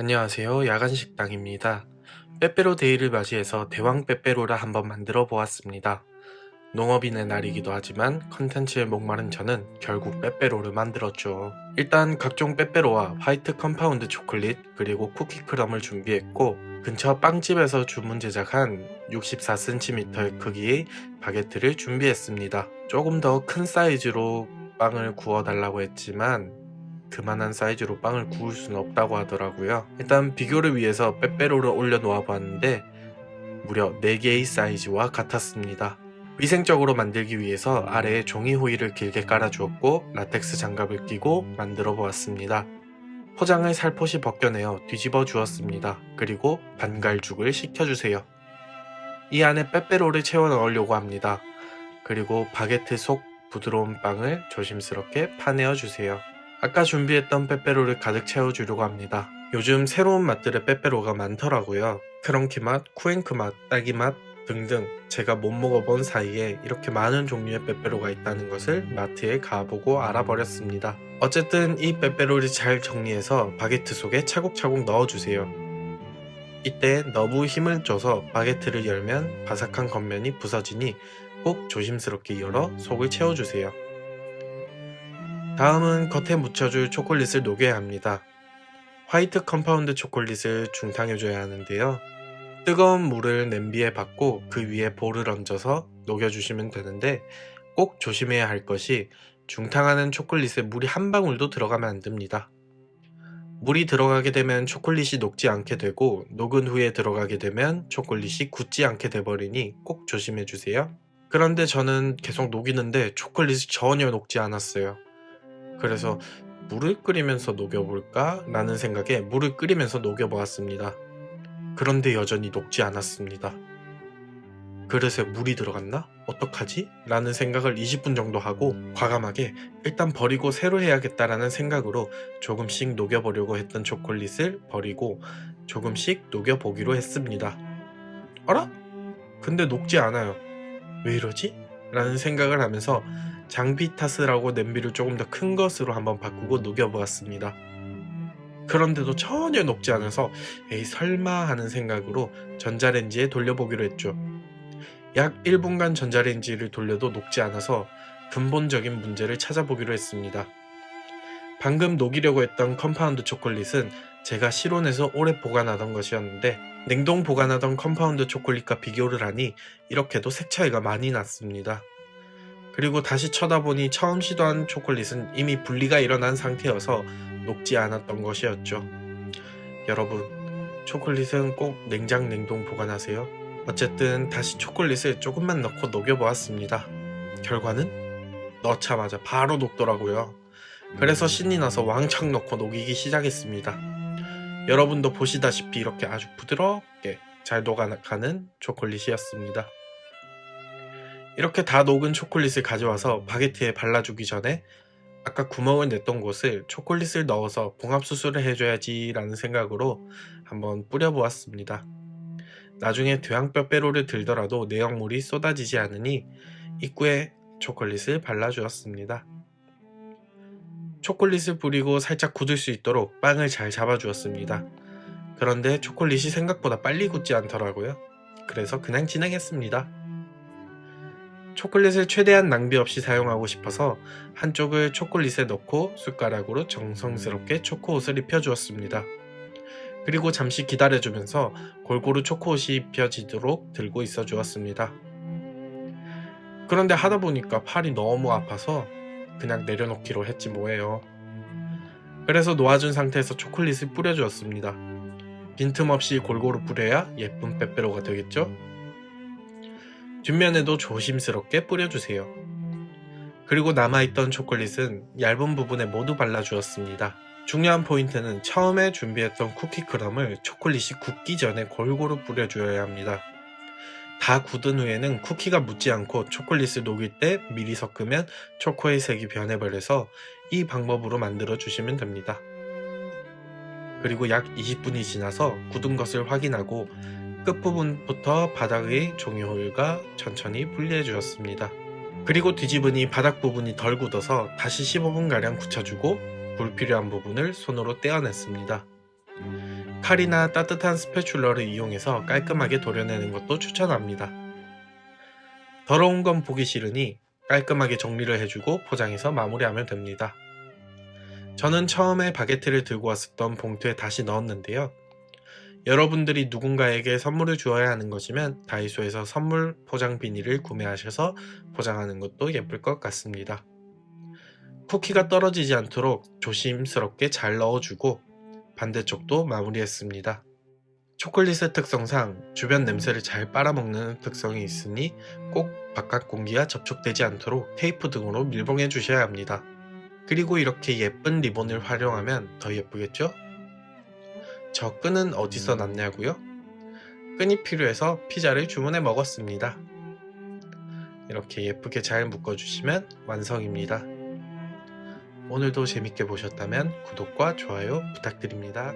안녕하세요. 야간 식당입니다. 빼빼로 데이를 맞이해서 대왕 빼빼로를 한번 만들어 보았습니다. 농업인의 날이기도 하지만 컨텐츠에 목마른 저는 결국 빼빼로를 만들었죠. 일단 각종 빼빼로와 화이트 컴파운드 초콜릿 그리고 쿠키 크럼을 준비했고 근처 빵집에서 주문 제작한 64cm의 크기의 바게트를 준비했습니다. 조금 더 큰 사이즈로 빵을 구워 달라고 했지만 그만한 사이즈로 빵을 구울 수는 없다고 하더라고요. 일단 비교를 위해서 빼빼로를 올려 놓아 봤는데 무려 4개의 사이즈와 같았습니다. 위생적으로 만들기 위해서 아래에 종이 호일을 길게 깔아주었고 라텍스 장갑을 끼고 만들어 보았습니다. 포장을 살포시 벗겨내어 뒤집어 주었습니다. 그리고 반갈죽을 식혀주세요. 이 안에 빼빼로를 채워 넣으려고 합니다. 그리고 바게트 속 부드러운 빵을 조심스럽게 파내어 주세요. 아까 준비했던 빼빼로를 가득 채워주려고 합니다. 요즘 새로운 맛들의 빼빼로가 많더라고요. 크런키 맛, 쿠앤크 맛, 딸기 맛 등등 제가 못 먹어본 사이에 이렇게 많은 종류의 빼빼로가 있다는 것을 마트에 가보고 알아버렸습니다. 어쨌든 이 빼빼로를 잘 정리해서 바게트 속에 차곡차곡 넣어주세요. 이때 너무 힘을 줘서 바게트를 열면 바삭한 겉면이 부서지니 꼭 조심스럽게 열어 속을 채워주세요. 다음은 겉에 묻혀줄 초콜릿을 녹여야 합니다. 화이트 컴파운드 초콜릿을 중탕해줘야 하는데요. 뜨거운 물을 냄비에 받고 그 위에 볼을 얹어서 녹여주시면 되는데 꼭 조심해야 할 것이 중탕하는 초콜릿에 물이 한 방울도 들어가면 안 됩니다. 물이 들어가게 되면 초콜릿이 녹지 않게 되고 녹은 후에 들어가게 되면 초콜릿이 굳지 않게 돼버리니 꼭 조심해 주세요. 그런데 저는 계속 녹이는데 초콜릿이 전혀 녹지 않았어요. 그래서 물을 끓이면서 녹여볼까? 라는 생각에 물을 끓이면서 녹여보았습니다. 그런데 여전히 녹지 않았습니다. 그릇에 물이 들어갔나? 어떡하지? 라는 생각을 20분 정도 하고 과감하게 일단 버리고 새로 해야겠다라는 생각으로 조금씩 녹여보려고 했던 초콜릿을 버리고 조금씩 녹여보기로 했습니다. 어라? 근데 녹지 않아요. 왜 이러지? 라는 생각을 하면서 장비 탓을 하고 냄비를 조금 더 큰 것으로 한번 바꾸고 녹여보았습니다. 그런데도 전혀 녹지 않아서 에이 설마 하는 생각으로 전자레인지에 돌려보기로 했죠. 약 1분간 전자레인지를 돌려도 녹지 않아서 근본적인 문제를 찾아보기로 했습니다. 방금 녹이려고 했던 컴파운드 초콜릿은 제가 실온에서 오래 보관하던 것이었는데 냉동 보관하던 컴파운드 초콜릿과 비교를 하니 이렇게도 색 차이가 많이 났습니다. 그리고 다시 쳐다보니 처음 시도한 초콜릿은 이미 분리가 일어난 상태여서 녹지 않았던 것이었죠. 여러분, 초콜릿은 꼭 냉장 냉동 보관하세요. 어쨌든 다시 초콜릿을 조금만 넣고 녹여보았습니다. 결과는 넣자마자 바로 녹더라고요. 그래서 신이 나서 왕창 넣고 녹이기 시작했습니다. 여러분도 보시다시피 이렇게 아주 부드럽게 잘 녹아가는 초콜릿이었습니다. 이렇게 다 녹은 초콜릿을 가져와서 바게트에 발라주기 전에 아까 구멍을 냈던 곳을 초콜릿을 넣어서 봉합 수술을 해줘야지 라는 생각으로 한번 뿌려보았습니다. 나중에 대왕뼈 빼로를 들더라도 내용물이 쏟아지지 않으니 입구에 초콜릿을 발라주었습니다. 초콜릿을 뿌리고 살짝 굳을 수 있도록 빵을 잘 잡아주었습니다. 그런데 초콜릿이 생각보다 빨리 굳지 않더라고요. 그래서 그냥 진행했습니다. 초콜릿을 최대한 낭비 없이 사용하고 싶어서 한쪽을 초콜릿에 넣고 숟가락으로 정성스럽게 초코옷을 입혀주었습니다. 그리고 잠시 기다려주면서 골고루 초코옷이 입혀지도록 들고 있어 주었습니다. 그런데 하다 보니까 팔이 너무 아파서 그냥 내려놓기로 했지 뭐예요. 그래서 놓아준 상태에서 초콜릿을 뿌려주었습니다. 빈틈없이 골고루 뿌려야 예쁜 빼빼로가 되겠죠? 뒷면에도 조심스럽게 뿌려주세요. 그리고 남아있던 초콜릿은 얇은 부분에 모두 발라주었습니다. 중요한 포인트는 처음에 준비했던 쿠키 크럼을 초콜릿이 굳기 전에 골고루 뿌려주어야 합니다. 다 굳은 후에는 쿠키가 묻지 않고 초콜릿을 녹일 때 미리 섞으면 초코의 색이 변해버려서 이 방법으로 만들어 주시면 됩니다. 그리고 약 20분이 지나서 굳은 것을 확인하고 끝부분부터 바닥의 종이 호일과 천천히 분리해 주었습니다. 그리고 뒤집으니 바닥 부분이 덜 굳어서 다시 15분가량 굳혀주고 불필요한 부분을 손으로 떼어냈습니다. 칼이나 따뜻한 스패츌러를 이용해서 깔끔하게 도려내는 것도 추천합니다. 더러운 건 보기 싫으니 깔끔하게 정리를 해주고 포장해서 마무리하면 됩니다. 저는 처음에 바게트를 들고 왔었던 봉투에 다시 넣었는데요. 여러분들이 누군가에게 선물을 주어야 하는 것이면 다이소에서 선물 포장 비닐을 구매하셔서 포장하는 것도 예쁠 것 같습니다. 쿠키가 떨어지지 않도록 조심스럽게 잘 넣어주고 반대쪽도 마무리했습니다. 초콜릿의 특성상 주변 냄새를 잘 빨아먹는 특성이 있으니 꼭 바깥 공기와 접촉되지 않도록 테이프 등으로 밀봉해 주셔야 합니다. 그리고 이렇게 예쁜 리본을 활용하면 더 예쁘겠죠? 저 끈은 어디서 났냐고요? 끈이 필요해서 피자를 주문해 먹었습니다. 이렇게 예쁘게 잘 묶어주시면 완성입니다. 오늘도 재밌게 보셨다면 구독과 좋아요 부탁드립니다.